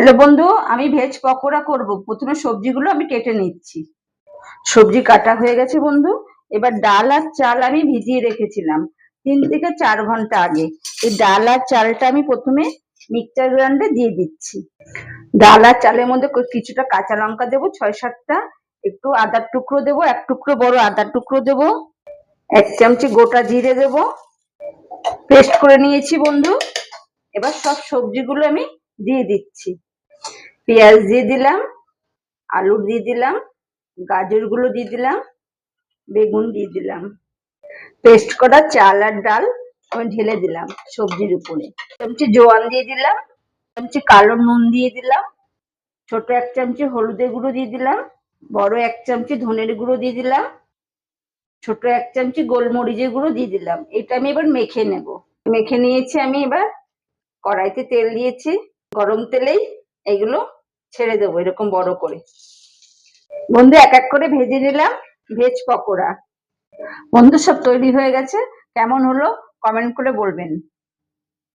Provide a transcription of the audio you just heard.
Hello বন্ধু, আমি veg pakora করব। প্রথমে সবজিগুলো আমি কেটে নিচ্ছি। সবজি কাটা হয়ে গেছে বন্ধু। এবার ডাল আর চাল আমি ভিজিয়ে রেখেছিলাম তিন থেকে চার ঘণ্টা আগে। এই ডাল আর চালটা আমি প্রথমে মিক্সচার গ্রাইন্ডে দিয়ে দিচ্ছি। ডাল আর চালের মধ্যে কিছুটা কাঁচা লঙ্কা দেবো, ছয় সাতটা। একটু আদার টুকরো দেবো, এক টুকরো বড় আদার টুকরো দেবো। এক চামচি গোটা জিরে দেবো। পেস্ট করে নিয়েছি বন্ধু। এবার সব সবজিগুলো আমি দিয়ে দিচ্ছি। পেঁয়াজ দিয়ে দিলাম, আলু দিয়ে দিলাম গাজরগুলো দিয়ে দিলাম, বেগুন দিয়ে দিলাম। পেস্ট করা চাল আর ডাল আমি ঢেলে দিলাম সবজির উপরে। চামচি জোয়ান দিয়ে দিলাম, চামচি কালো নুন দিয়ে দিলাম, ছোট এক চামচি হলুদের গুঁড়ো দিয়ে দিলাম, বড় এক চামচি ধনের গুঁড়ো দিয়ে দিলাম, ছোট এক চামচি গোলমরিচের গুঁড়ো দিয়ে দিলাম। এটা আমি এবার মেখে নেব। মেখে নিয়েছি আমি এবার কড়াইতে তেল দিয়েছি, গরম তেলেই এগুলো ছেড়ে দেবো, এরকম বড় করে। বন্ধু, এক এক করে ভেজে নিলাম, ভেজ পকোড়া। বন্ধু, সব তৈরি হয়ে গেছে। কেমন হলো? কমেন্ট করে বলবেন।